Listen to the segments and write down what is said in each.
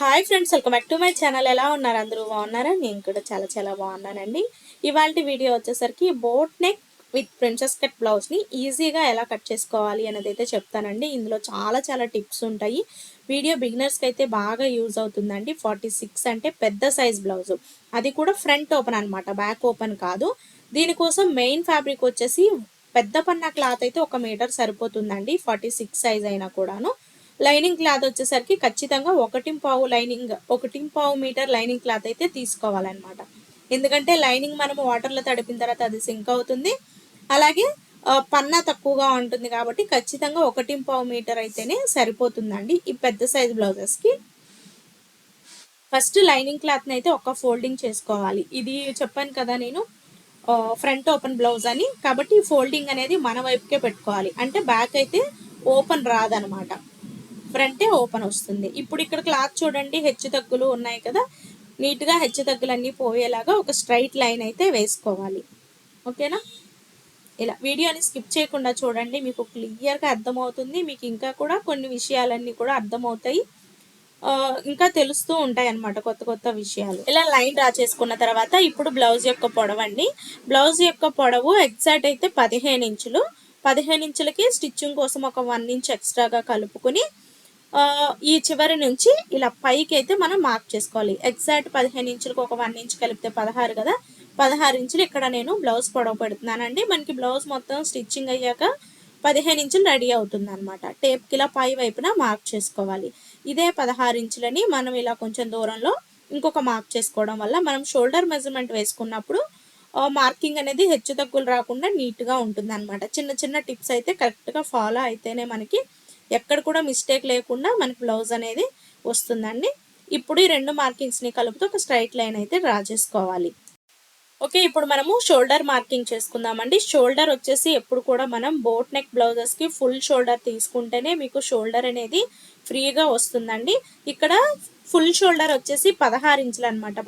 Hi friends welcome back to my channel. ఎలా ఉన్నారు? అందరూ బాగున్నారా? నేను కూడా చాలా చాలా బాగున్నానండి. ఇవాళ వీడియో వచ్చేసరికి boat neck with princess cut బ్లౌజ్ని ఈజీగా ఎలా కట్ చేసుకోవాలి అనేది అయితే చెప్తానండి. ఇందులో చాలా చాలా టిప్స్ ఉంటాయి. వీడియో బిగినర్స్కి అయితే బాగా యూజ్ అవుతుందండి. ఫార్టీ సిక్స్ అంటే పెద్ద సైజ్ బ్లౌజ్. అది కూడా ఫ్రంట్ ఓపెన్ అనమాట బ్యాక్ ఓపెన్ కాదు. దీనికోసం మెయిన్ ఫ్యాబ్రిక్ వచ్చేసి పెద్ద పన్న క్లాత్ అయితే ఒక మీటర్ సరిపోతుందండి. ఫార్టీ సిక్స్ సైజ్ అయినా కూడాను. లైనింగ్ క్లాత్ వచ్చేసరికి ఖచ్చితంగా ఒకటి పావు లైనింగ్ ఒకటి పావు మీటర్ లైనింగ్ క్లాత్ అయితే తీసుకోవాలన్నమాట. ఎందుకంటే లైనింగ్ మనము వాటర్లో తడిపిన తర్వాత అది సింక్ అవుతుంది. అలాగే పన్న పన్నా తక్కువగా ఉంటుంది కాబట్టి ఖచ్చితంగా ఒకటి పావు మీటర్ అయితేనే సరిపోతుందండి ఈ పెద్ద సైజ్ బ్లౌజెస్కి ఫస్ట్ లైనింగ్ క్లాత్ని అయితే ఒక ఫోల్డింగ్ చేసుకోవాలి. ఇది చెప్పాను కదా నేను ఫ్రంట్ ఓపెన్ బ్లౌజ్ అని. కాబట్టి ఫోల్డింగ్ అనేది మన వైపుకే పెట్టుకోవాలి. అంటే బ్యాక్ అయితే ఓపెన్ రాదనమాట ఫ్రంటే ఓపెన్ వస్తుంది. ఇప్పుడు ఇక్కడ క్లాత్ చూడండి హెచ్చు తగ్గులు ఉన్నాయి కదా. నీట్గా హెచ్చు తగ్గులన్నీ పోయేలాగా ఒక స్ట్రైట్ లైన్ అయితే వేసుకోవాలి. ఓకేనా? ఇలా వీడియోని స్కిప్ చేయకుండా చూడండి మీకు క్లియర్గా అర్థమవుతుంది. మీకు ఇంకా కూడా కొన్ని విషయాలన్నీ కూడా అర్థమవుతాయి. ఇంకా తెలుస్తూ ఉంటాయి అన్నమాట కొత్త కొత్త విషయాలు. ఇలా లైన్ డ్రా చేసుకున్న తర్వాత ఇప్పుడు బ్లౌజ్ యొక్క పొడవు అండి బ్లౌజ్ యొక్క పొడవు ఎగ్జాక్ట్ అయితే పదిహేను ఇంచులు. పదిహేను ఇంచులకి స్టిచ్చింగ్ కోసం ఒక వన్ ఇంచ్ ఎక్స్ట్రాగా కలుపుకుని ఈ చివరి నుంచి ఇలా పైకి అయితే మనం మార్క్ చేసుకోవాలి. ఎగ్జాక్ట్ పదిహేను ఇంచులకు ఒక వన్ ఇంచ్ కలిపితే పదహారు కదా? పదహారు ఇంచులు ఇక్కడ నేను బ్లౌజ్ పొడవు పెడుతున్నానండి. మనకి బ్లౌజ్ మొత్తం స్టిచ్చింగ్ అయ్యాక పదిహేను ఇంచులు రెడీ అవుతుంది అనమాట టేప్కి ఇలా పై వైపున మార్క్ చేసుకోవాలి. ఇదే పదహారు ఇంచులని మనం ఇలా కొంచెం దూరంలో ఇంకొక మార్క్ చేసుకోవడం వల్ల మనం షోల్డర్ మెజర్మెంట్ వేసుకున్నప్పుడు మార్కింగ్ అనేది హెచ్చు తగ్గులు రాకుండా నీట్గా ఉంటుంది అనమాట చిన్న చిన్న టిప్స్ అయితే కరెక్ట్గా ఫాలో అయితేనే మనకి ఎక్కడ కూడా మిస్టేక్ లేకుండా మనకి బ్లౌజ్ అనేది వస్తుందండి. ఇప్పుడు ఈ రెండు మార్కింగ్స్ని కలుపుతూ ఒక స్ట్రైట్ లైన్ అయితే డ్రా చేసుకోవాలి. ఓకే ఇప్పుడు మనము షోల్డర్ మార్కింగ్ చేసుకుందామండి. షోల్డర్ వచ్చేసి ఎప్పుడు కూడా మనం బోట్ నెక్ బ్లౌజెస్కి ఫుల్ షోల్డర్ తీసుకుంటేనే మీకు షోల్డర్ అనేది ఫ్రీగా వస్తుందండి. ఇక్కడ ఫుల్ షోల్డర్ వచ్చేసి పదహారు ఇంచులు అనమాట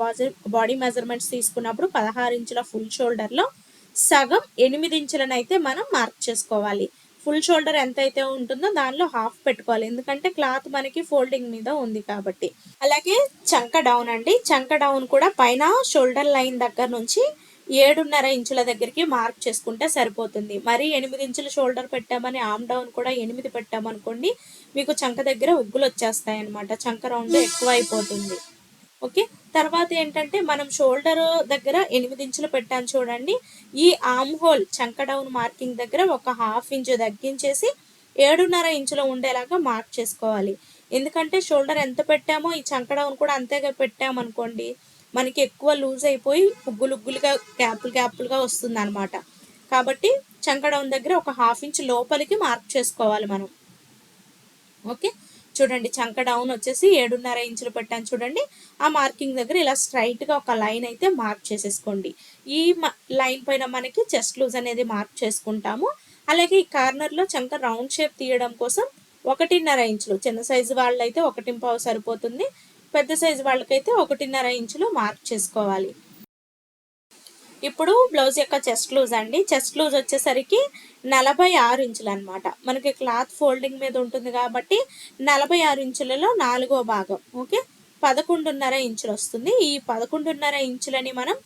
బాడీ మెజర్మెంట్స్ తీసుకున్నప్పుడు పదహారు ఇంచుల ఫుల్ షోల్డర్లో సగం ఎనిమిది ఇంచులను అయితే మనం మార్క్ చేసుకోవాలి. ఫుల్ షోల్డర్ ఎంత అయితే ఉంటుందో దానిలో హాఫ్ పెట్టుకోవాలి. ఎందుకంటే క్లాత్ మనకి ఫోల్డింగ్ మీద ఉంది కాబట్టి. అలాగే చంక డౌన్ అండి. చంక డౌన్ కూడా పైన షోల్డర్ లైన్ దగ్గర నుంచి ఏడున్నర ఇంచుల దగ్గరికి మార్క్ చేసుకుంటే సరిపోతుంది. మరి ఎనిమిది ఇంచుల షోల్డర్ పెట్టామని ఆమ్ డౌన్ కూడా ఎనిమిది పెట్టామనుకోండి మీకు చంక దగ్గర ఉగ్గులు వచ్చేస్తాయి అనమాట చంక రౌండ్ ఎక్కువ అయిపోతుంది ఓకే? తర్వాత ఏంటంటే మనం షోల్డర్ దగ్గర ఎనిమిది ఇంచులు పెట్టాను చూడండి. ఈ ఆమ్ హోల్ చంక డౌన్ మార్కింగ్ దగ్గర ఒక హాఫ్ ఇంచు తగ్గించేసి ఏడున్నర ఇంచులో ఉండేలాగా మార్క్ చేసుకోవాలి. ఎందుకంటే షోల్డర్ ఎంత పెట్టామో ఈ చంక డౌన్ కూడా అంతేగా పెట్టామనుకోండి మనకి ఎక్కువ లూజ్ అయిపోయి ఉగ్గులుగ్గులుగా గ్యాపులు గ్యాపులుగా వస్తుంది అనమాట కాబట్టి చంక డౌన్ దగ్గర ఒక హాఫ్ ఇంచ్ లోపలికి మార్క్ చేసుకోవాలి మనం. ఓకే? చూడండి చంక డౌన్ వచ్చేసి ఏడున్నర ఇంచులు పెట్టాను చూడండి. ఆ మార్కింగ్ దగ్గర ఇలా స్ట్రైట్గా ఒక లైన్ అయితే మార్క్ చేసేసుకోండి. ఈ లైన్ పైన మనకి చెస్ట్ లూజ్ అనేది మార్క్ చేసుకుంటాము. అలాగే ఈ కార్నర్లో చంక రౌండ్ షేప్ తీయడం కోసం ఒకటిన్నర ఇంచులు చిన్న సైజు వాళ్ళైతే ఒకటింపావు సరిపోతుంది. పెద్ద సైజు వాళ్ళకైతే ఒకటిన్నర ఇంచులు మార్క్ చేసుకోవాలి. ఇప్పుడు బ్లౌజ్ యొక్క చెస్ట్ లూజ్ అండి. చెస్ట్ లూజ్ వచ్చేసరికి నలభై ఆరు ఇంచులు అనమాట మనకి క్లాత్ ఫోల్డింగ్ మీద ఉంటుంది కాబట్టి నలభై ఆరు ఇంచులలో నాలుగో భాగం. ఓకే పదకొండున్నర ఇంచులు వస్తుంది. ఈ పదకొండున్నర ఇంచులని మనం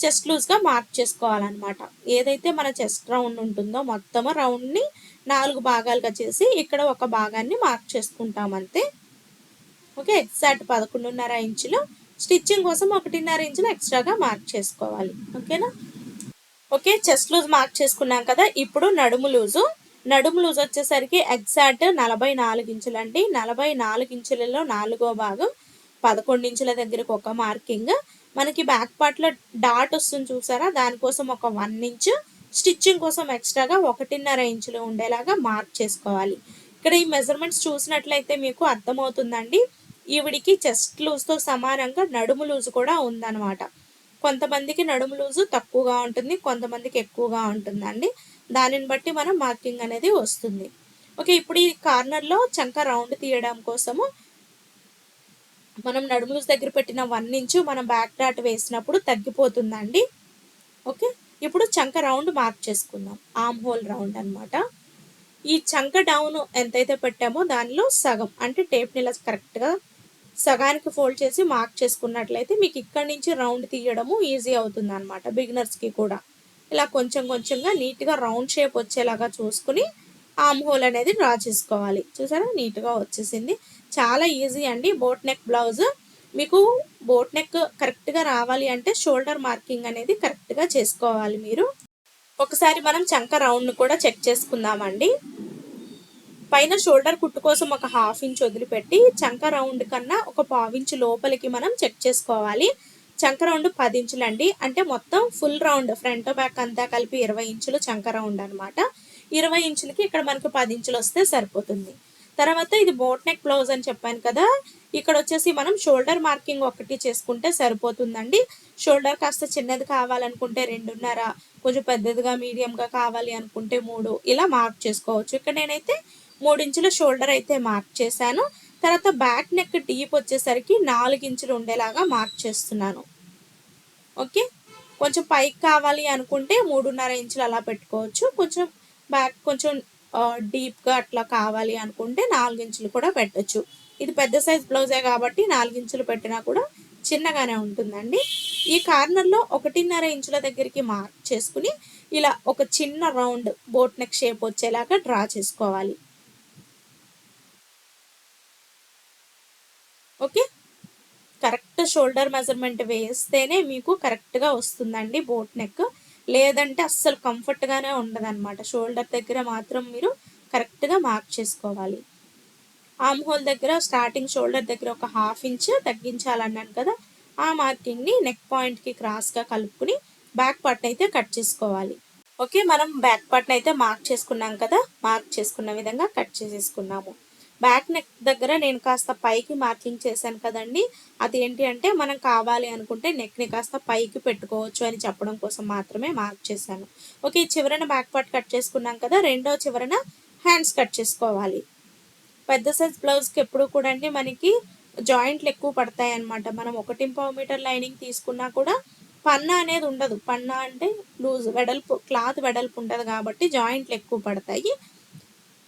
చెస్ట్ లూజ్గా మార్క్ చేసుకోవాలన్నమాట. ఏదైతే మన చెస్ట్ రౌండ్ ఉంటుందో మొత్తం రౌండ్ని నాలుగు భాగాలుగా చేసి ఇక్కడ ఒక భాగాన్ని మార్క్ చేసుకుంటాం అంతే. ఓకే ఎగ్జాక్ట్ పదకొండున్నర ఇంచులు. స్టిచ్చింగ్ కోసం ఒకటిన్నర ఇంచులు ఎక్స్ట్రాగా మార్క్ చేసుకోవాలి. ఓకేనా? ఓకే చెస్ట్ లూజ్ మార్క్ చేసుకున్నాం కదా ఇప్పుడు నడుము లూజు. నడుము లూజ్ వచ్చేసరికి ఎగ్జాక్ట్ నలభై నాలుగు ఇంచులు అండి నలభై నాలుగు ఇంచులలో నాలుగో భాగం పదకొండు ఇంచుల దగ్గరకు ఒక మార్కింగ్. మనకి బ్యాక్ పార్ట్లో డాట్ వస్తుంది చూసారా? దానికోసం ఒక వన్ ఇంచ్. స్టిచ్చింగ్ కోసం ఎక్స్ట్రాగా ఒకటిన్నర ఇంచులు ఉండేలాగా మార్క్ చేసుకోవాలి. ఇక్కడ ఈ మెజర్మెంట్స్ చూసినట్లయితే మీకు అర్థమవుతుందండి. ఈవిడికి చెస్ట్ లూజ్తో సమానంగా నడుము లూజ్ కూడా ఉందన్నమాట. కొంతమందికి నడుము లూజు తక్కువగా ఉంటుంది కొంతమందికి ఎక్కువగా ఉంటుందండి. దానిని బట్టి మనం మార్కింగ్ అనేది వస్తుంది. ఓకే ఇప్పుడు ఈ కార్నర్లో చంక రౌండ్ తీయడం కోసము మనం నడుము లూజ్ దగ్గర పెట్టిన వన్ ఇంచు మనం బ్యాక్ డాట్ వేసినప్పుడు తగ్గిపోతుందండి. ఓకే ఇప్పుడు చంక రౌండ్ మార్క్ చేసుకుందాం. ఆమ్ హోల్ రౌండ్ అన్నమాట. ఈ చంక డౌన్ ఎంతైతే పెట్టామో దానిలో సగం అంటే టేప్ని ఇలా కరెక్ట్గా సగానికి ఫోల్డ్ చేసి మార్క్ చేసుకున్నట్లయితే మీకు ఇక్కడి నుంచి రౌండ్ తీయడము ఈజీ అవుతుంది అనమాట బిగినర్స్కి కూడా. ఇలా కొంచెం కొంచెంగా నీట్గా రౌండ్ షేప్ వచ్చేలాగా చూసుకుని ఆమ్ హోల్ అనేది డ్రా చేసుకోవాలి. చూసారా? నీట్గా వచ్చేసింది. చాలా ఈజీ అండి. Boat neck blouse. మీకు బోట్ నెక్ కరెక్ట్గా రావాలి అంటే షోల్డర్ మార్కింగ్ అనేది కరెక్ట్గా చేసుకోవాలి మీరు. ఒకసారి మనం చంక రౌండ్ను కూడా చెక్ చేసుకుందామండి. పైన షోల్డర్ కుట్టు కోసం ఒక హాఫ్ ఇంచ్ వదిలిపెట్టి చంక రౌండ్ కన్నా ఒక పావించ్ లోపలికి మనం చెక్ చేసుకోవాలి. చంక రౌండ్ పది ఇంచులండి. అంటే మొత్తం ఫుల్ రౌండ్ ఫ్రంట్ బ్యాక్ అంతా కలిపి ఇరవై ఇంచులు చంక రౌండ్ అనమాట ఇరవై ఇంచులకి ఇక్కడ మనకు పది ఇంచులు వస్తే సరిపోతుంది. తర్వాత ఇది బోట్ నెక్ బ్లౌజ్ అని చెప్పాను కదా. ఇక్కడ వచ్చేసి మనం షోల్డర్ మార్కింగ్ ఒకటి చేసుకుంటే సరిపోతుందండి. షోల్డర్ కాస్త చిన్నది కావాలనుకుంటే రెండున్నర కొంచెం పెద్దదిగా మీడియంగా కావాలి అనుకుంటే మూడు. ఇలా మార్క్ చేసుకోవచ్చు. ఇక్కడ నేనైతే మూడించుల షోల్డర్ అయితే మార్క్ చేశాను. తర్వాత బ్యాక్ నెక్ డీప్ వచ్చేసరికి నాలుగు ఇంచులు ఉండేలాగా మార్క్ చేస్తున్నాను. ఓకే? కొంచెం పైకి కావాలి అనుకుంటే మూడున్నర ఇంచులు అలా పెట్టుకోవచ్చు. కొంచెం బ్యాక్ కొంచెం డీప్గా అట్లా కావాలి అనుకుంటే నాలుగించులు కూడా పెట్టచ్చు. ఇది పెద్ద సైజ్ బ్లౌజే కాబట్టి నాలుగించులు పెట్టినా కూడా చిన్నగానే ఉంటుందండి. ఈ కార్నర్లో ఒకటిన్నర ఇంచుల దగ్గరికి మార్క్ చేసుకుని ఇలా ఒక చిన్న రౌండ్ బోట్ నెక్ షేప్ వచ్చేలాగా డ్రా చేసుకోవాలి. ఓకే? కరెక్ట్ షోల్డర్ మెజర్మెంట్ వేస్తేనే మీకు కరెక్ట్గా వస్తుందండి బోట్ నెక్. లేదంటే అస్సలు కంఫర్ట్గానే ఉండదన్నమాట. షోల్డర్ దగ్గర మాత్రం మీరు కరెక్ట్గా మార్క్ చేసుకోవాలి. ఆమ్ హోల్ దగ్గర స్టార్టింగ్ షోల్డర్ దగ్గర ఒక హాఫ్ ఇంచ్ తగ్గించాలన్నాను కదా ఆ మార్కింగ్ని నెక్ పాయింట్కి క్రాస్గా కలుపుకుని బ్యాక్ పార్ట్ అయితే కట్ చేసుకోవాలి. ఓకే? మనం బ్యాక్ పార్ట్ని అయితే మార్క్ చేసుకున్నాం కదా మార్క్ చేసుకున్న విధంగా కట్ చేసేసుకున్నాము. బ్యాక్ నెక్ దగ్గర నేను కాస్త పైకి మార్కింగ్ చేశాను కదండి. అది ఏంటి అంటే మనం కావాలి అనుకుంటే నెక్ని కాస్త పైకి పెట్టుకోవచ్చు అని చెప్పడం కోసం మాత్రమే మార్క్ చేశాను. ఓకే చివరన బ్యాక్ పార్ట్ కట్ చేసుకున్నాం కదా రెండో చివరన హ్యాండ్స్ కట్ చేసుకోవాలి. పెద్ద సైజ్ బ్లౌజ్కి ఎప్పుడు కూడా అండి మనకి జాయింట్లు ఎక్కువ పడతాయి అనమాట మనం ఒకటి పావు మీటర్ లైనింగ్ తీసుకున్నా కూడా పన్నా అనేది ఉండదు. పన్నా అంటే లూజ్ వెడల్పు క్లాత్ వెడల్పు ఉంటుంది కాబట్టి జాయింట్లు ఎక్కువ పడతాయి.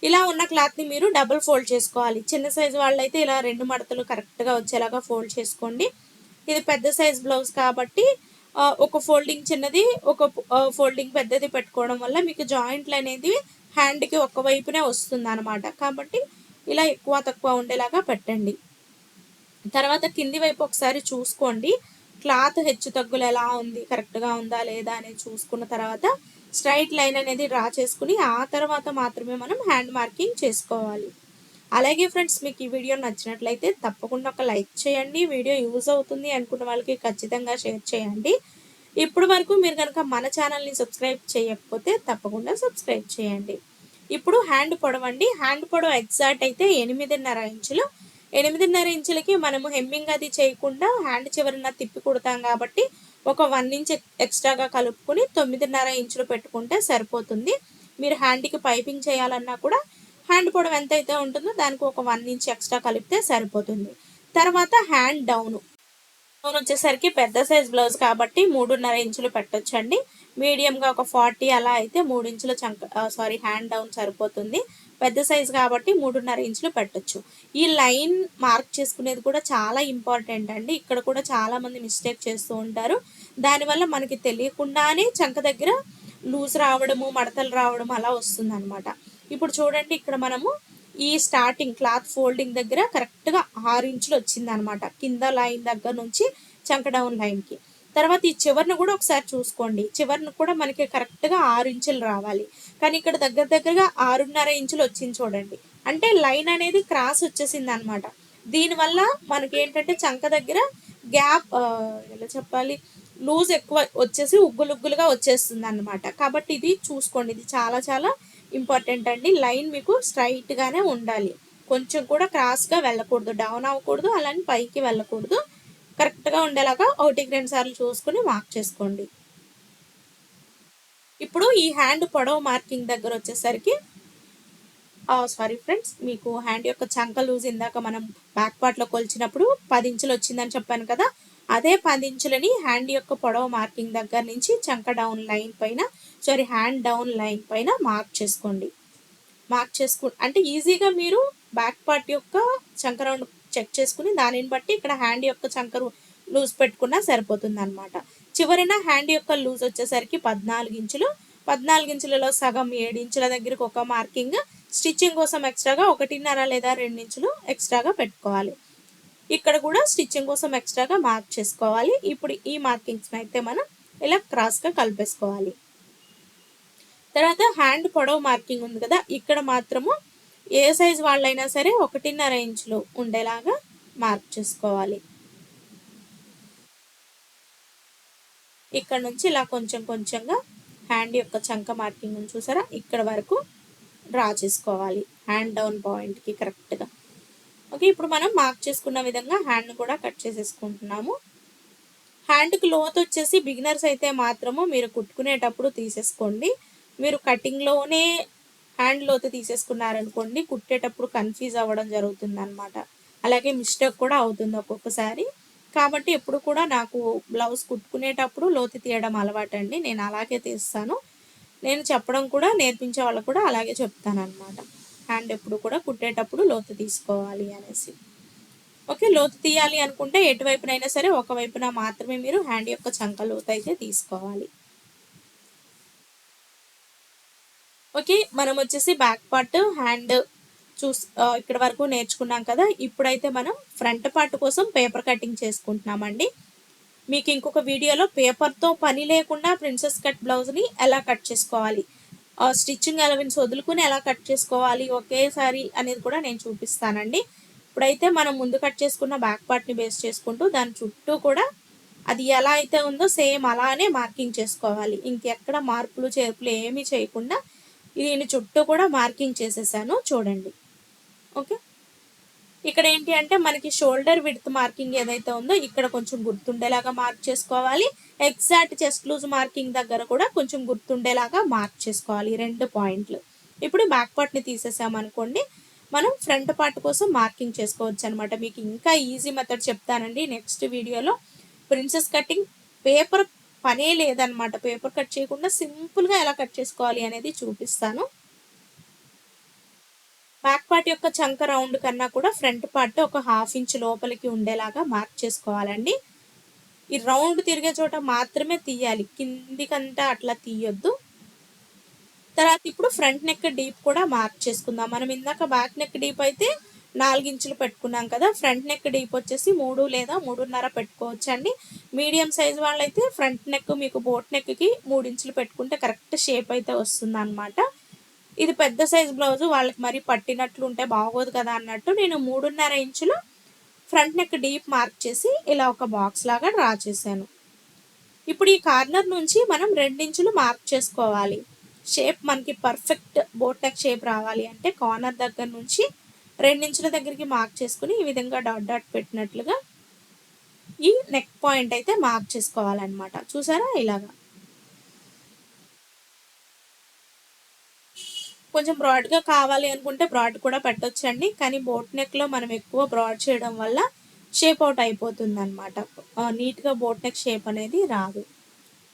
ఇలా ఉన్న క్లాత్ని మీరు డబుల్ ఫోల్డ్ చేసుకోవాలి. చిన్న సైజు వాళ్ళైతే ఇలా రెండు మడతలు కరెక్ట్గా వచ్చేలాగా ఫోల్డ్ చేసుకోండి. ఇది పెద్ద సైజ్ బ్లౌజ్ కాబట్టి ఒక ఫోల్డింగ్ చిన్నది ఒక ఫోల్డింగ్ పెద్దది పెట్టుకోవడం వల్ల మీకు జాయింట్లు అనేది హ్యాండ్కి ఒక వైపునే వస్తుంది అనమాట కాబట్టి ఇలా ఎక్కువ తక్కువ ఉండేలాగా పెట్టండి. తర్వాత కింది వైపు ఒకసారి చూసుకోండి. క్లాత్ హెచ్చు తగ్గులు ఎలా ఉంది? కరెక్ట్గా ఉందా లేదా అనేది చూసుకున్న తర్వాత స్ట్రైట్ లైన్ అనేది డ్రా చేసుకుని ఆ తర్వాత మాత్రమే మనం హ్యాండ్ మార్కింగ్ చేసుకోవాలి. అలాగే ఫ్రెండ్స్ మీకు ఈ వీడియో నచ్చినట్లయితే తప్పకుండా ఒక లైక్ చేయండి. వీడియో యూజ్ అవుతుంది అనుకున్న వాళ్ళకి ఖచ్చితంగా షేర్ చేయండి. ఇప్పుడు వరకు మీరు కనుక మన ఛానల్ని సబ్స్క్రైబ్ చేయకపోతే తప్పకుండా సబ్స్క్రైబ్ చేయండి. ఇప్పుడు హ్యాండ్ పొడవండి హ్యాండ్ పొడవు ఎగ్జాక్ట్ అయితే ఎనిమిదిన్నర ఇంచులు. ఎనిమిదిన్నర ఇంచులకి మనము హెమ్మింగ్ అది చేయకుండా హ్యాండ్ చివరిన తిప్పి కుడతాం కాబట్టి ఒక వన్ ఇంచ్ ఎక్స్ట్రాగా కలుపుకొని తొమ్మిదిన్నర ఇంచులు పెట్టుకుంటే సరిపోతుంది. మీరు హ్యాండ్కి పైపింగ్ చేయాలన్నా కూడా హ్యాండ్ పొడవు ఎంత అయితే ఉంటుందో దానికి ఒక వన్ ఇంచ్ ఎక్స్ట్రా కలిపితే సరిపోతుంది. తర్వాత హ్యాండ్ డౌన్. డౌన్ వచ్చేసరికి పెద్ద సైజ్ బ్లౌజ్ కాబట్టి మూడున్నర ఇంచులు పెట్టొచ్చండి. మీడియంగా ఒక ఫార్టీ అలా అయితే మూడు ఇంచుల చంక సారీ హ్యాండ్ డౌన్ సరిపోతుంది. పెద్ద సైజ్ కాబట్టి మూడున్నర ఇంచులు పెట్టొచ్చు. ఈ లైన్ మార్క్ చేసుకునేది కూడా చాలా ఇంపార్టెంట్ అండి. ఇక్కడ కూడా చాలా మంది మిస్టేక్ చేస్తూ ఉంటారు. దానివల్ల మనకి తెలియకుండానే చంక దగ్గర లూజ్ రావడము మడతలు రావడం అలా వస్తుంది అనమాట ఇప్పుడు చూడండి ఇక్కడ మనము ఈ స్టార్టింగ్ క్లాత్ ఫోల్డింగ్ దగ్గర కరెక్ట్గా ఆరు ఇంచులు వచ్చింది అనమాట కింద లైన్ దగ్గర నుంచి చంక డౌన్ లైన్కి. తర్వాత ఈ చివరిని కూడా ఒకసారి చూసుకోండి. చివరిని కూడా మనకి కరెక్ట్గా ఆరు ఇంచులు రావాలి. కానీ ఇక్కడ దగ్గర దగ్గరగా ఆరున్నర ఇంచులు వచ్చింది చూడండి. అంటే లైన్ అనేది క్రాస్ వచ్చేసింది అనమాట దీనివల్ల మనకి ఏంటంటే చంక దగ్గర గ్యాప్ ఎలా చెప్పాలి? లూజ్ ఎక్కువ వచ్చేసి ఉగ్గులుగ్గులుగా వచ్చేస్తుంది అనమాట కాబట్టి ఇది చూసుకోండి. ఇది చాలా చాలా ఇంపార్టెంట్ అండి. లైన్ మీకు స్ట్రైట్గానే ఉండాలి. కొంచెం కూడా క్రాస్గా వెళ్ళకూడదు. డౌన్ అవ్వకూడదు. అలానే పైకి వెళ్ళకూడదు. కరెక్ట్గా ఉండేలాగా ఒకటికి రెండు సార్లు చూసుకుని మార్క్ చేసుకోండి. ఇప్పుడు ఈ హ్యాండ్ పొడవు మార్కింగ్ దగ్గర వచ్చేసరికి సారీ ఫ్రెండ్స్ మీకు హ్యాండ్ యొక్క చంక లూజ్ ఇందాక మనం బ్యాక్ పార్ట్లో కొలిచినప్పుడు పది ఇంచులు వచ్చిందని చెప్పాను కదా అదే పది ఇంచులని హ్యాండ్ యొక్క పొడవు మార్కింగ్ దగ్గర నుంచి చంక డౌన్ లైన్ పైన సారీ హ్యాండ్ డౌన్ లైన్ పైన మార్క్ చేసుకోండి. మార్క్ చేసుకు అంటే ఈజీగా మీరు బ్యాక్ పార్ట్ యొక్క చంక రౌండ్ చెక్ చేసుకుని దానిని బట్టి ఇక్కడ హ్యాండ్ యొక్క చంకరు లూజ్ పెట్టుకున్నా సరిపోతుంది అనమాట చివరిన హ్యాండ్ యొక్క లూజ్ వచ్చేసరికి పద్నాలుగు ఇంచులు. పద్నాలుగు ఇంచులలో సగం ఏడు ఇంచుల దగ్గరికి ఒక మార్కింగ్. స్టిచ్చింగ్ కోసం ఎక్స్ట్రాగా ఒకటిన్నర లేదా రెండు ఇంచులు ఎక్స్ట్రాగా పెట్టుకోవాలి. ఇక్కడ కూడా స్టిచ్చింగ్ కోసం ఎక్స్ట్రాగా మార్క్ చేసుకోవాలి. ఇప్పుడు ఈ మార్కింగ్స్ని అయితే మనం ఇలా క్రాస్గా కలిపేసుకోవాలి. తర్వాత హ్యాండ్ పొడవు మార్కింగ్ ఉంది కదా ఇక్కడ మాత్రము ఏ సైజ్ వాళ్ళైనా సరే ఒకటిన్నర ఇంచులు ఉండేలాగా మార్క్ చేసుకోవాలి. ఇక్కడ నుంచి ఇలా కొంచెం కొంచెంగా హ్యాండ్ యొక్క చంక మార్కింగ్ చూసారా? ఇక్కడ వరకు డ్రా చేసుకోవాలి. హ్యాండ్ డౌన్ పాయింట్కి కరెక్ట్గా ఓకే ఇప్పుడు మనం మార్క్ చేసుకున్న విధంగా హ్యాండ్ కూడా కట్ చేసేసుకుంటున్నాము. హ్యాండ్కి లోత్ వచ్చేసి బిగినర్స్ అయితే మాత్రము మీరు కుట్టుకునేటప్పుడు తీసేసుకోండి. మీరు కటింగ్లోనే హ్యాండ్ లోతు తీసేసుకున్నారనుకోండి కుట్టేటప్పుడు కన్ఫ్యూజ్ అవ్వడం జరుగుతుంది అనమాట అలాగే మిస్టేక్ కూడా అవుతుంది ఒక్కొక్కసారి. కాబట్టి ఎప్పుడు కూడా నాకు బ్లౌజ్ కుట్టుకునేటప్పుడు లోతు తీయడం అలవాటండి. నేను అలాగే తీస్తాను. నేను చెప్పడం కూడా నేర్పించే వాళ్ళకు కూడా అలాగే చెప్తాను అనమాట హ్యాండ్ ఎప్పుడు కూడా కుట్టేటప్పుడు లోతు తీసుకోవాలి అనేసి. ఓకే లోతు తీయాలి అనుకుంటే ఎటువైపునైనా సరే ఒకవైపున మాత్రమే మీరు హ్యాండ్ యొక్క చంక లోతు అయితే తీసుకోవాలి. ఓకే మనం వచ్చేసి బ్యాక్ పార్ట్ హ్యాండ్ చూస్ ఇక్కడ వరకు నేర్చుకున్నాం కదా ఇప్పుడైతే మనం ఫ్రంట్ పార్ట్ కోసం పేపర్ కటింగ్ చేసుకుంటున్నామండి. మీకు ఇంకొక వీడియోలో పేపర్తో పని లేకుండా ప్రిన్సెస్ కట్ బ్లౌజ్ని ఎలా కట్ చేసుకోవాలి? స్టిచ్చింగ్ ఎలవెన్స్ వదులుకుని ఎలా కట్ చేసుకోవాలి? ఒకేసారి అనేది కూడా నేను చూపిస్తానండి. ఇప్పుడైతే మనం ముందు కట్ చేసుకున్న బ్యాక్ పార్ట్ని బేస్ చేసుకుంటూ దాని చుట్టూ కూడా అది ఎలా అయితే ఉందో సేమ్ అలానే మార్కింగ్ చేసుకోవాలి. ఇంకెక్కడ మార్పులు చేర్పులు ఏమీ చేయకుండా దీని చుట్టూ కూడా మార్కింగ్ చేసేసాను. చూడండి. ఓకే? ఇక్కడ ఏంటి అంటే మనకి షోల్డర్ విడ్త్ మార్కింగ్ ఏదైతే ఉందో ఇక్కడ కొంచెం గుర్తుండేలాగా మార్క్ చేసుకోవాలి. ఎగ్జాక్ట్ చెస్ట్ లూజ్ మార్కింగ్ దగ్గర కూడా కొంచెం గుర్తుండేలాగా మార్క్ చేసుకోవాలి రెండు పాయింట్లు. ఇప్పుడు బ్యాక్ పార్ట్ని తీసేసామనుకోండి మనం ఫ్రంట్ పార్ట్ కోసం మార్కింగ్ చేసుకోవచ్చు అనమాట మీకు ఇంకా ఈజీ మెథడ్ చెప్తానండి. నెక్స్ట్ వీడియోలో ప్రిన్సెస్ కటింగ్ పేపర్ పనే లేదనమాట పేపర్ కట్ చేయకుండా సింపుల్గా ఎలా కట్ చేసుకోవాలి అనేది చూపిస్తాను. బ్యాక్ పార్ట్ యొక్క చంక రౌండ్ కన్నా కూడా ఫ్రంట్ పార్ట్ ఒక హాఫ్ ఇంచ్ లోపలికి ఉండేలాగా మార్క్ చేసుకోవాలండి. ఈ రౌండ్ తిరిగే చోట మాత్రమే తీయాలి. కిందికంతా అట్లా తీయొద్దు. తర్వాత ఇప్పుడు ఫ్రంట్ నెక్ డీప్ కూడా మార్క్ చేసుకుందాం. మనం ఇందాక బ్యాక్ నెక్ డీప్ అయితే ఇంచులు పెట్టుకున్నాం కదా ఫ్రంట్ నెక్ డీప్ వచ్చేసి మూడు లేదా మూడున్నర పెట్టుకోవచ్చు అండి మీడియం సైజ్ వాళ్ళైతే ఫ్రంట్ నెక్ మీకు బోట్ నెక్కి మూడు ఇంచులు పెట్టుకుంటే కరెక్ట్ షేప్ అయితే వస్తుంది అనమాట ఇది పెద్ద సైజ్ బ్లౌజ్ వాళ్ళకి మరి పట్టినట్లు ఉంటే బాగోదు కదా అన్నట్టు నేను మూడున్నర ఇంచులు ఫ్రంట్ నెక్ డీప్ మార్క్ చేసి ఇలా ఒక బాక్స్ లాగా డ్రా చేశాను. ఇప్పుడు ఈ కార్నర్ నుంచి మనం రెండించులు మార్క్ చేసుకోవాలి. షేప్ మనకి పర్ఫెక్ట్ బోట్ నెక్ షేప్ రావాలి అంటే కార్నర్ దగ్గర నుంచి రెండించుల దగ్గరికి మార్క్ చేసుకుని ఈ విధంగా డాట్ డాట్ పెట్టినట్లుగా ఈ నెక్ పాయింట్ అయితే మార్క్ చేసుకోవాలన్నమాట. చూసారా? ఇలాగా. కొంచెం బ్రాడ్గా కావాలి అనుకుంటే బ్రాడ్ కూడా పెట్టొచ్చండి. కానీ బోట్ నెక్లో మనం ఎక్కువ బ్రాడ్ చేయడం వల్ల షేప్ అవుట్ అయిపోతుంది అనమాట నీట్గా బోట్ నెక్ షేప్ అనేది రాదు.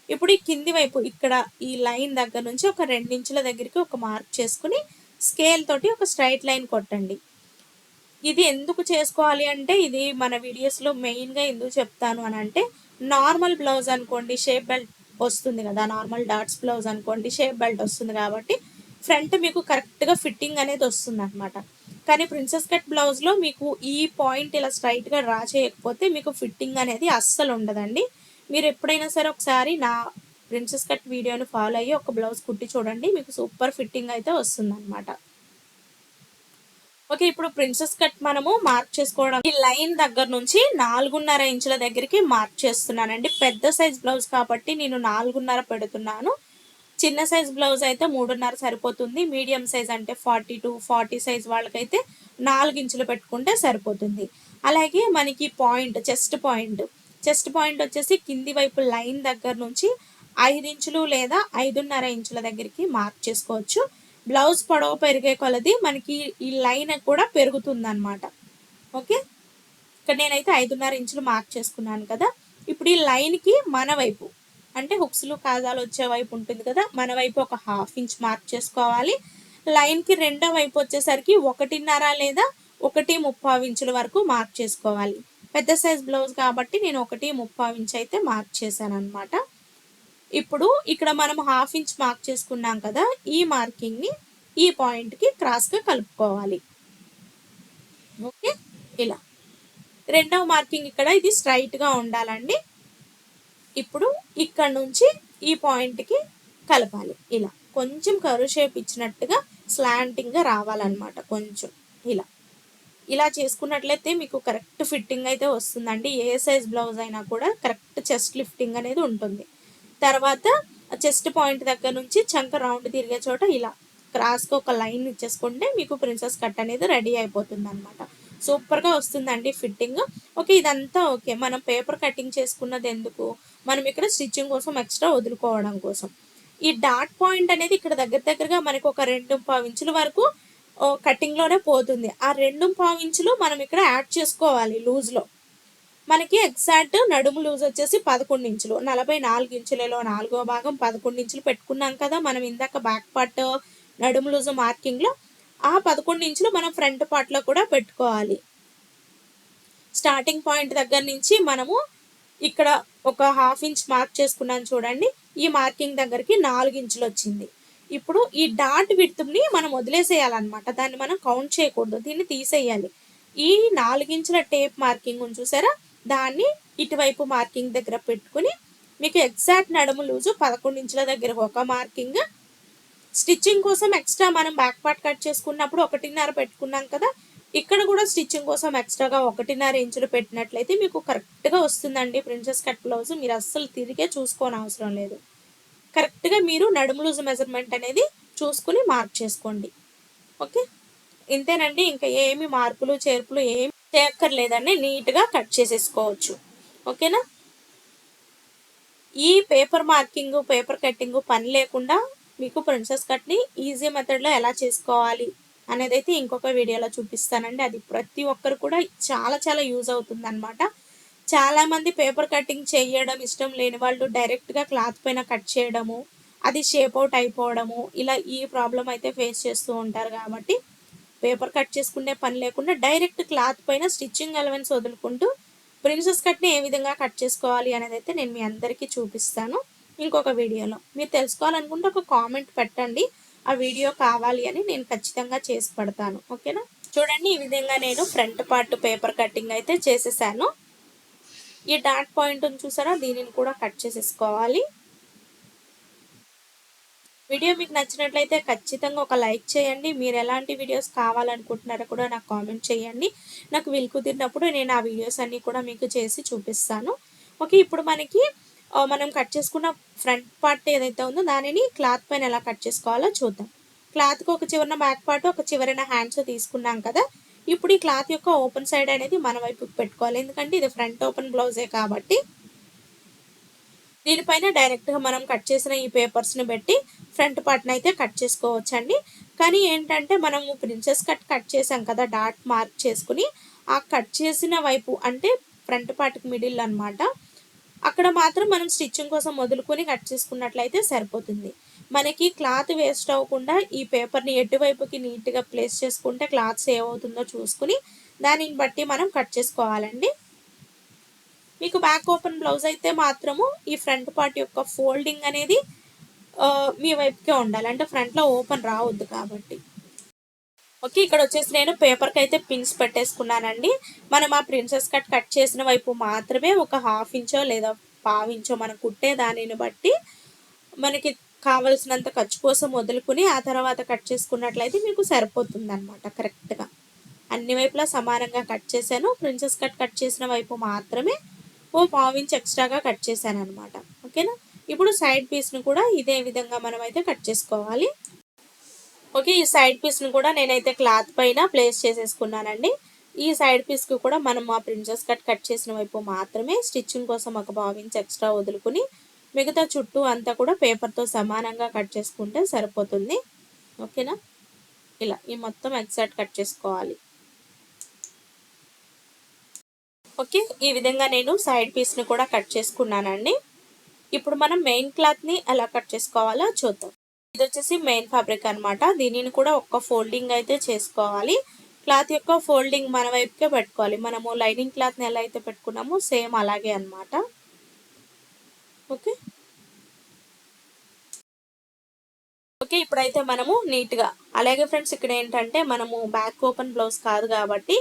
ఇప్పుడు ఈ కింది వైపు ఇక్కడ ఈ లైన్ దగ్గర నుంచి ఒక రెండించుల దగ్గరికి ఒక మార్క్ చేసుకుని స్కేల్ తోటి ఒక స్ట్రైట్ లైన్ కొట్టండి. ఇది ఎందుకు చేసుకోవాలి అంటే ఇది మన వీడియోస్లో మెయిన్గా ఎందుకు చెప్తాను అని అంటే నార్మల్ బ్లౌజ్ అనుకోండి షేప్ బెల్ట్ వస్తుంది కదా నార్మల్ డాట్స్ బ్లౌజ్ అనుకోండి షేప్ బెల్ట్ వస్తుంది కాబట్టి ఫ్రంట్ మీకు కరెక్ట్గా ఫిట్టింగ్ అనేది వస్తుంది అనమాట కానీ ప్రిన్సెస్ కట్ బ్లౌజ్లో మీకు ఈ పాయింట్ ఇలా స్ట్రైట్గా డ్రా చేయకపోతే మీకు ఫిట్టింగ్ అనేది అస్సలు ఉండదండి. మీరు ఎప్పుడైనా సరే ఒకసారి నా ప్రిన్సెస్ కట్ వీడియోని ఫాలో అయ్యి ఒక బ్లౌజ్ కుట్టి చూడండి మీకు సూపర్ ఫిట్టింగ్ అయితే వస్తుంది అనమాట ఓకే ఇప్పుడు ప్రిన్సెస్ కట్ మనము మార్క్ చేసుకోవడం. ఈ లైన్ దగ్గర నుంచి నాలుగున్నర ఇంచుల దగ్గరికి మార్క్ చేస్తున్నానండి. పెద్ద సైజ్ బ్లౌజ్ కాబట్టి నేను నాలుగున్నర పెడుతున్నాను. చిన్న సైజ్ బ్లౌజ్ అయితే మూడున్నర సరిపోతుంది. మీడియం సైజ్ అంటే ఫార్టీ టు ఫార్టీ సైజ్ వాళ్ళకైతే నాలుగు ఇంచులు పెట్టుకుంటే సరిపోతుంది. అలాగే మనకి point chest point. Chest point వచ్చేసి కింది వైపు లైన్ దగ్గర నుంచి ఐదు ఇంచులు లేదా ఐదున్నర ఇంచుల దగ్గరికి మార్క్ చేసుకోవచ్చు. బ్లౌజ్ పొడవు పెరిగే కొలది మనకి ఈ లైన్ కూడా పెరుగుతుంది అనమాట ఓకే? ఇక్కడ నేనైతే ఐదున్నర ఇంచులు మార్క్ చేసుకున్నాను కదా. ఇప్పుడు ఈ లైన్కి మన వైపు అంటే హుక్స్లు కాజాలు వచ్చే వైపు ఉంటుంది కదా మన వైపు ఒక హాఫ్ ఇంచ్ మార్క్ చేసుకోవాలి. లైన్కి రెండో వైపు వచ్చేసరికి ఒకటిన్నర లేదా ఒకటి ముప్పావు ఇంచుల వరకు మార్క్ చేసుకోవాలి. పెద్ద సైజ్ బ్లౌజ్ కాబట్టి నేను ఒకటి ముప్పావు ఇంచ్ అయితే మార్క్ చేశాను అనమాట ఇప్పుడు ఇక్కడ మనం హాఫ్ ఇంచ్ మార్క్ చేసుకున్నాం కదా ఈ మార్కింగ్ని ఈ పాయింట్కి క్రాస్గా కలుపుకోవాలి. ఓకే ఇలా. రెండవ మార్కింగ్ ఇక్కడ ఇది స్ట్రైట్గా ఉండాలండి. ఇప్పుడు ఇక్కడ నుంచి ఈ పాయింట్కి కలపాలి. ఇలా. కొంచెం కరువు షేప్ ఇచ్చినట్టుగా స్లాంటింగ్గా రావాలన్నమాట. కొంచెం. ఇలా. ఇలా చేసుకున్నట్లయితే మీకు కరెక్ట్ ఫిట్టింగ్ అయితే వస్తుందండి. ఏ సైజ్ బ్లౌజ్ అయినా కూడా కరెక్ట్ చెస్ట్ లిఫ్టింగ్ అనేది ఉంటుంది. తర్వాత చెస్ట్ పాయింట్ దగ్గర నుంచి చంక రౌండ్ తిరిగే చోట ఇలా క్రాస్కి ఒక లైన్ ఇచ్చేసుకుంటే మీకు ప్రిన్సెస్ కట్ అనేది రెడీ అయిపోతుంది అనమాట సూపర్గా వస్తుందండి ఫిట్టింగ్ ఓకే ఇదంతా ఓకే మనం పేపర్ కటింగ్ చేసుకున్నది ఎందుకు? మనం ఇక్కడ స్టిచ్చింగ్ కోసం ఎక్స్ట్రా వదులుకోవడం కోసం. ఈ డాట్ పాయింట్ అనేది ఇక్కడ దగ్గర దగ్గరగా మనకు ఒక రెండు పావు ఇంచుల వరకు oh, కటింగ్లోనే పోతుంది. ఆ రెండు పావు ఇంచులు మనం ఇక్కడ యాడ్ చేసుకోవాలి లూజ్లో మనకి ఎగ్జాక్ట్ నడుము లూజ్ వచ్చేసి పదకొండు ఇంచులు నలభై నాలుగు ఇంచులలో నాలుగో భాగం పదకొండు ఇంచులు పెట్టుకున్నాం కదా మనం ఇందాక బ్యాక్ పార్ట్ నడుము లూజ్ మార్కింగ్లో ఆ పదకొండు ఇంచులు మనం ఫ్రంట్ పార్ట్లో కూడా పెట్టుకోవాలి. స్టార్టింగ్ పాయింట్ దగ్గర నుంచి మనము ఇక్కడ ఒక హాఫ్ ఇంచ్ మార్క్ చేసుకున్నాను చూడండి ఈ మార్కింగ్ దగ్గరికి నాలుగు ఇంచులు వచ్చింది. ఇప్పుడు ఈ డాట్ విడ్త్ని మనం వదిలేసేయాలన్నమాట దాన్ని మనం కౌంట్ చేయకూడదు దీన్ని తీసేయాలి. ఈ నాలుగించుల టేప్ మార్కింగ్ చూసారా? దాన్ని ఇటువైపు మార్కింగ్ దగ్గర పెట్టుకుని మీకు ఎగ్జాక్ట్ నడుము లూజు పదకొండు ఇంచుల దగ్గర ఒక మార్కింగ్. స్టిచ్చింగ్ కోసం ఎక్స్ట్రా మనం బ్యాక్ పార్ట్ కట్ చేసుకున్నప్పుడు ఒకటిన్నర పెట్టుకున్నాం కదా ఇక్కడ కూడా స్టిచ్చింగ్ కోసం ఎక్స్ట్రాగా ఒకటిన్నర ఇంచులు పెట్టినట్లయితే మీకు కరెక్ట్గా వస్తుందండి ప్రిన్సెస్ కట్ బ్లౌజ్. మీరు అస్సలు తిరిగే చూసుకోని అవసరం లేదు. కరెక్ట్గా మీరు నడుము లూజ్ మెజర్మెంట్ అనేది చూసుకుని మార్క్ చేసుకోండి. ఓకే? ఇంతేనండి. ఇంకా ఏమి మార్పులు చేర్పులు ఏమి చేయక్కర్లేదండి నీట్గా కట్ చేసేసుకోవచ్చు. ఓకేనా? ఈ పేపర్ మార్కింగ్ పేపర్ కట్టింగ్ పని లేకుండా మీకు ప్రిన్సెస్ కట్ని ఈజీ మెథడ్లో ఎలా చేసుకోవాలి అనేది అయితే ఇంకొక వీడియోలో చూపిస్తానండి. అది ప్రతి ఒక్కరు కూడా చాలా చాలా యూజ్ అవుతుంది అనమాట చాలామంది పేపర్ కటింగ్ చేయడం ఇష్టం లేని వాళ్ళు డైరెక్ట్గా క్లాత్ పైన కట్ చేయడము అది షేప్ అవుట్ అయిపోవడము ఇలా ఈ ప్రాబ్లం అయితే ఫేస్ చేస్తూ ఉంటారు కాబట్టి పేపర్ కట్ చేసుకునే పని లేకుండా డైరెక్ట్ క్లాత్ పైన స్టిచ్చింగ్ అలవెన్స్ వదులుకుంటూ ప్రిన్సెస్ కట్ని ఏ విధంగా కట్ చేసుకోవాలి అనేది అయితే నేను మీ అందరికీ చూపిస్తాను. ఇంకొక వీడియోలో. మీరు తెలుసుకోవాలనుకుంటే ఒక కామెంట్ పెట్టండి. ఆ వీడియో కావాలి అని నేను ఖచ్చితంగా చేసి పెడతాను. ఓకేనా? చూడండి ఈ విధంగా నేను ఫ్రంట్ పార్ట్ పేపర్ కటింగ్ అయితే చేసేసాను. ఈ డాట్ పాయింట్ని చూసారా? దీనిని కూడా కట్ చేసేసుకోవాలి. వీడియో మీకు నచ్చినట్లయితే ఖచ్చితంగా ఒక లైక్ చేయండి. మీరు ఎలాంటి వీడియోస్ కావాలనుకుంటున్నారో కూడా నాకు కామెంట్ చేయండి. నాకు వీలు కుదిరినప్పుడు నేను ఆ వీడియోస్ అన్నీ కూడా మీకు చేసి చూపిస్తాను. ఓకే ఇప్పుడు మనకి మనం కట్ చేసుకున్న ఫ్రంట్ పార్ట్ ఏదైతే ఉందో దానిని క్లాత్ పైన ఎలా కట్ చేసుకోవాలో చూద్దాం. క్లాత్కి ఒక చివరిన బ్యాక్ పార్ట్ ఒక చివరిన హ్యాండ్స్ తీసుకున్నాం కదా. ఇప్పుడు ఈ క్లాత్ యొక్క ఓపెన్ సైడ్ అనేది మన వైపు పెట్టుకోవాలి. ఎందుకంటే ఇది ఫ్రంట్ ఓపెన్ బ్లౌజే కాబట్టి దీనిపైన డైరెక్ట్గా మనం కట్ చేసిన ఈ పేపర్స్ని పెట్టి ఫ్రంట్ పార్ట్ని అయితే కట్ చేసుకోవచ్చండి. కానీ ఏంటంటే మనము ప్రిన్సెస్ కట్ కట్ చేసాం కదా డాట్ మార్క్ చేసుకుని ఆ కట్ చేసిన వైపు అంటే ఫ్రంట్ పార్ట్కి మిడిల్ అనమాట అక్కడ మాత్రం మనం స్టిచ్చింగ్ కోసం వదులుకొని కట్ చేసుకున్నట్లయితే సరిపోతుంది. మనకి క్లాత్ వేస్ట్ అవ్వకుండా ఈ పేపర్ని ఎటువైపుకి నీట్గా ప్లేస్ చేసుకుంటే క్లాత్ సేవ్ అవుతుందో చూసుకుని దానిని బట్టి మనం కట్ చేసుకోవాలండి. మీకు బ్యాక్ ఓపెన్ బ్లౌజ్ అయితే మాత్రము ఈ ఫ్రంట్ పార్ట్ యొక్క ఫోల్డింగ్ అనేది మీ వైపుకే ఉండాలి. అంటే ఫ్రంట్లో ఓపెన్ రావద్దు కాబట్టి. ఓకే ఇక్కడ వచ్చేసి నేను పేపర్కి అయితే పిన్స్ పెట్టేసుకున్నానండి. మనం ఆ ప్రిన్సెస్ కట్ కట్ చేసిన వైపు మాత్రమే ఒక హాఫ్ ఇంచో లేదా పావించో మనం కుట్టే దానిని బట్టి మనకి కావలసినంత ఖర్చు కోసం వదులుకుని ఆ తర్వాత కట్ చేసుకున్నట్లయితే మీకు సరిపోతుంది అనమాట కరెక్ట్గా అన్ని వైపులా సమానంగా కట్ చేశాను. ప్రిన్సెస్ కట్ కట్ చేసిన వైపు మాత్రమే ఓ పావించి ఎక్స్ట్రాగా కట్ చేశాను అనమాట ఓకేనా? ఇప్పుడు సైడ్ పీస్ను కూడా ఇదే విధంగా మనం అయితే కట్ చేసుకోవాలి. ఓకే ఈ సైడ్ పీస్ను కూడా నేనైతే క్లాత్ పైన ప్లేస్ చేసేసుకున్నానండి. ఈ సైడ్ పీస్కి కూడా మనం ఆ ప్రిన్సెస్ కట్ కట్ చేసిన వైపు మాత్రమే స్టిచ్చింగ్ కోసం ఒక పావించి ఎక్స్ట్రా వదులుకుని మిగతా చుట్టూ అంతా కూడా పేపర్తో సమానంగా కట్ చేసుకుంటే సరిపోతుంది. ఓకేనా? ఇలా ఈ మొత్తం ఎగ్జాక్ట్ కట్ చేసుకోవాలి. ఓకే ఈ విధంగా నేను సైడ్ పీస్ని కూడా కట్ చేసుకున్నానండి. ఇప్పుడు మనం మెయిన్ క్లాత్ని ఎలా కట్ చేసుకోవాలో చూద్దాం. ఇది వచ్చేసి మెయిన్ ఫ్యాబ్రిక్ అనమాట దీనిని కూడా ఒక్క ఫోల్డింగ్ అయితే చేసుకోవాలి. క్లాత్ యొక్క ఫోల్డింగ్ మన వైపుకే పెట్టుకోవాలి. మనము లైనింగ్ క్లాత్ని ఎలా అయితే పెట్టుకున్నామో సేమ్ అలాగే అనమాట ఓకే? ఓకే ఇప్పుడైతే మనము నీట్గా అలాగే ఫ్రెండ్స్ ఇక్కడ ఏంటంటే మనము బ్యాక్ ఓపెన్ బ్లౌజ్ కాదు కాబట్టి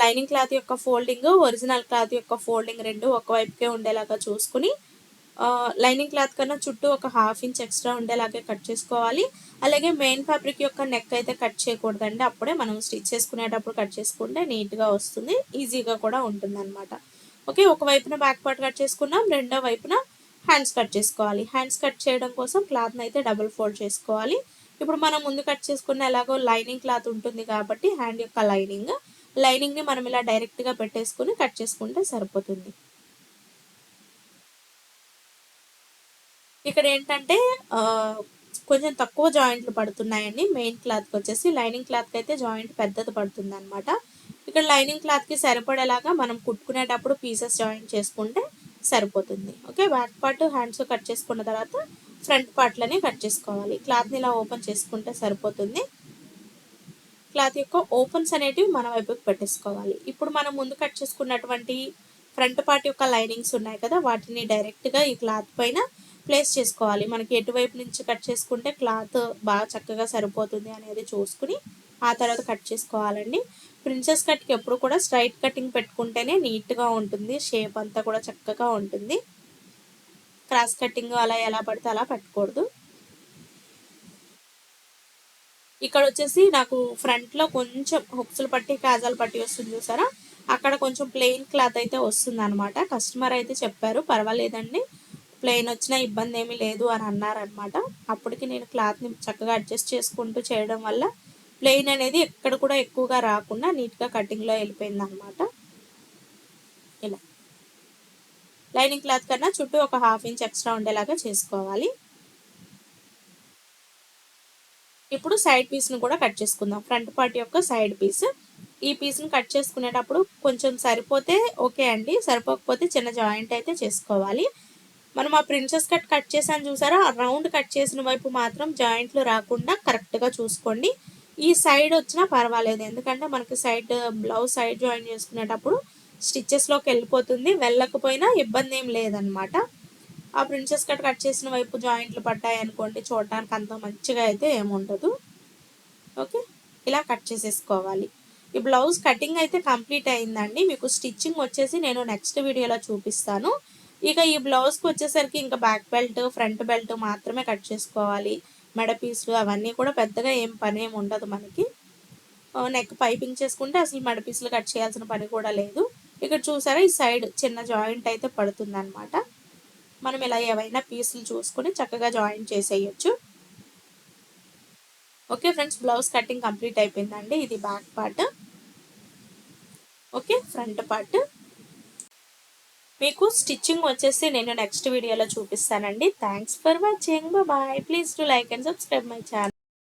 లైనింగ్ క్లాత్ యొక్క ఫోల్డింగ్ ఒరిజినల్ క్లాత్ యొక్క ఫోల్డింగ్ రెండు ఒకవైపుకే ఉండేలాగా చూసుకుని లైనింగ్ క్లాత్ కన్నా చుట్టూ ఒక హాఫ్ ఇంచ్ ఎక్స్ట్రా ఉండేలాగే కట్ చేసుకోవాలి. అలాగే మెయిన్ ఫ్యాబ్రిక్ యొక్క నెక్ అయితే కట్ చేయకూడదండి. అప్పుడే మనం స్టిచ్ చేసుకునేటప్పుడు కట్ చేసుకుంటే నీట్గా వస్తుంది ఈజీగా కూడా ఉంటుంది అనమాట ఓకే ఒక వైపున బ్యాక్ పార్ట్ కట్ చేసుకున్నాం రెండో వైపున హ్యాండ్స్ కట్ చేసుకోవాలి. హ్యాండ్స్ కట్ చేయడం కోసం క్లాత్ని అయితే డబుల్ ఫోల్డ్ చేసుకోవాలి. ఇప్పుడు మనం ముందు కట్ చేసుకున్న ఎలాగో లైనింగ్ క్లాత్ ఉంటుంది కాబట్టి హ్యాండ్ యొక్క లైనింగ్ లైనింగ్ని మనం ఇలా డైరెక్ట్గా పెట్టేసుకుని కట్ చేసుకుంటే సరిపోతుంది. ఇక్కడ ఏంటంటే కొంచెం తక్కువ జాయింట్లు పడుతున్నాయండి. మెయిన్ క్లాత్కి వచ్చేసి లైనింగ్ క్లాత్కి అయితే జాయింట్ పెద్దది పడుతుంది అనమాట ఇక్కడ లైనింగ్ క్లాత్కి సరిపడేలాగా మనం కుట్టుకునేటప్పుడు పీసెస్ జాయింట్ చేసుకుంటే సరిపోతుంది. Okay back part hands cut చేసుకున్న తర్వాత ఫ్రంట్ పార్ట్లని కట్ చేసుకోవాలి. క్లాత్ని ఇలా ఓపెన్ చేసుకుంటే సరిపోతుంది. క్లాత్ యొక్క ఓపెన్స్ అనేటివి మన వైపుకి పెట్టేసుకోవాలి. ఇప్పుడు మనం ముందు కట్ చేసుకున్నటువంటి ఫ్రంట్ పార్ట్ యొక్క లైనింగ్స్ ఉన్నాయి కదా వాటిని డైరెక్ట్గా ఈ క్లాత్ పైన ప్లేస్ చేసుకోవాలి. మనకి ఎటువైపు నుంచి కట్ చేసుకుంటే క్లాత్ బాగా చక్కగా సరిపోతుంది అనేది చూసుకుని ఆ తర్వాత కట్ చేసుకోవాలండి. ప్రిన్సెస్ కట్కి ఎప్పుడు కూడా స్ట్రైట్ కటింగ్ పెట్టుకుంటేనే నీట్గా ఉంటుంది షేప్ అంతా కూడా చక్కగా ఉంటుంది. క్రాస్ కటింగ్ అలా ఎలా పడితే అలా పెట్టకూడదు. ఇక్కడ వచ్చేసి నాకు ఫ్రంట్లో కొంచెం హుక్స్లు పట్టి కాజాలు పట్టి వస్తుంది చూసారా? అక్కడ కొంచెం ప్లెయిన్ క్లాత్ అయితే వస్తుంది అనమాట కస్టమర్ అయితే చెప్పారు పర్వాలేదండి ప్లెయిన్ వచ్చినా ఇబ్బంది ఏమీ లేదు అని అన్నారనమాట అప్పటికి నేను క్లాత్ని చక్కగా అడ్జస్ట్ చేసుకుంటూ చేయడం వల్ల ప్లెయిన్ అనేది ఎక్కడ కూడా ఎక్కువగా రాకుండా నీట్గా కటింగ్లో వెళ్ళిపోయింది అనమాట ఇలా. లైనింగ్ క్లాత్ కన్నా చుట్టూ ఒక హాఫ్ ఇంచ్ ఎక్స్ట్రా ఉండేలాగా చేసుకోవాలి. ఇప్పుడు సైడ్ పీస్ని కూడా కట్ చేసుకుందాం. ఫ్రంట్ పార్ట్ యొక్క సైడ్ పీస్ ఈ పీస్ని కట్ చేసుకునేటప్పుడు కొంచెం సరిపోతే ఓకే అండి. సరిపోకపోతే చిన్న జాయింట్ అయితే చేసుకోవాలి. మనం ఆ ప్రిన్సెస్ కట్ కట్ చేసాను చూసారా? ఆ రౌండ్ కట్ చేసిన వైపు మాత్రం జాయింట్లు రాకుండా కరెక్ట్గా చూసుకోండి. ఈ సైడ్ వచ్చినా పర్వాలేదు. ఎందుకంటే మనకి సైడ్ బ్లౌజ్ సైడ్ జాయిన్ చేసుకునేటప్పుడు స్టిచ్చెస్లోకి వెళ్ళిపోతుంది. వెళ్ళకపోయినా ఇబ్బంది ఏం లేదనమాట ఆ ప్రిన్సెస్ కట్ కట్ చేసిన వైపు జాయింట్లు పడ్డాయి అనుకోండి చూడటానికి అంత మంచిగా అయితే ఏముండదు. ఓకే? ఇలా కట్ చేసేసుకోవాలి. ఈ బ్లౌజ్ కటింగ్ అయితే కంప్లీట్ అయిందండి. మీకు స్టిచ్చింగ్ వచ్చేసి నేను నెక్స్ట్ వీడియోలో చూపిస్తాను. ఇక ఈ బ్లౌజ్కి వచ్చేసరికి ఇంకా బ్యాక్ బెల్ట్ ఫ్రంట్ బెల్ట్ మాత్రమే కట్ చేసుకోవాలి. మెడ పీసులు అవన్నీ కూడా పెద్దగా ఏం పని ఏమి ఉండదు మనకి. నెక్ పైపింగ్ చేసుకుంటే అసలు మెడ పీసులు కట్ చేయాల్సిన పని కూడా లేదు. ఇక్కడ చూసారా ఈ సైడ్ చిన్న జాయింట్ అయితే పడుతుంది అనమాట మనం ఇలా ఏవైనా పీసులు చూసుకొని చక్కగా జాయిన్ చేసేయచ్చు. Okay friends blouse cutting complete అయిపోయిందండి. ఇది back part. Okay front part. మీకు స్టిచ్చింగ్ వచ్చేసి నేను నెక్స్ట్ వీడియోలో చూపిస్తానండి. Thanks for watching. Bye. Please to like and subscribe my channel.